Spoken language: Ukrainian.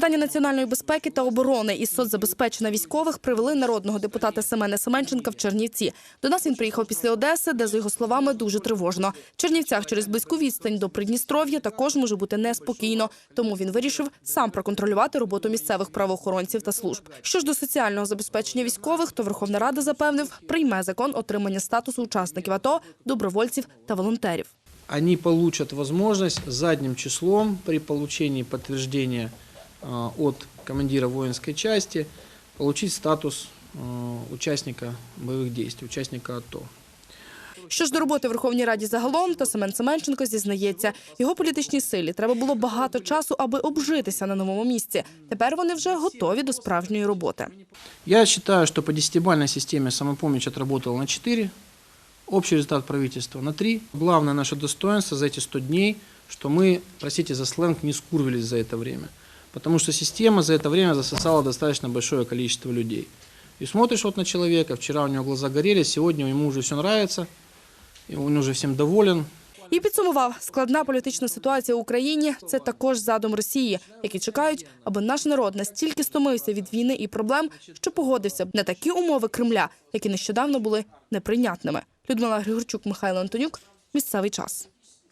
Питання національної безпеки та оборони і соцзабезпечення військових привели народного депутата Семена Семенченка в Чернівці. До нас він приїхав після Одеси, де, за його словами, дуже тривожно. В Чернівцях через близьку відстань до Придністров'я також може бути неспокійно. Тому він вирішив сам проконтролювати роботу місцевих правоохоронців та служб. Що ж до соціального забезпечення військових, то Верховна Рада запевнив, прийме закон отримання статусу учасників АТО, добровольців та волонтерів. они получат возможность задним числом при получении подтверждения а, от командира воинской части получить статус а, участника боевых действий, участника АТО. Що ж до роботи в Верховній Раді загалом, то Семен Семенченко зізнається, його політичній силі треба було багато часу, аби обжитися на новому місці. Тепер вони вже готові до справжньої роботи. Я считаю, что по десятибалльной системе самопомощь отработала на 4, общий результат правительства на 3. Главное наше достоинство за эти 100 дней, что мы, простите за сленг, не скурвились за это время. Потому что система за это время засосала достаточно большое количество людей. И смотришь вот на человека, вчера у него глаза горели, сегодня ему уже все нравится, и он уже всем доволен, І підсумував, складна політична ситуація в Україні це також задум Росії, які чекають, аби наш народ настільки стомився від війни і проблем, що погодився б на такі умови Кремля, які нещодавно були неприйнятними. Людмила Григорчук, Михайло Антонюк. Місцевий час.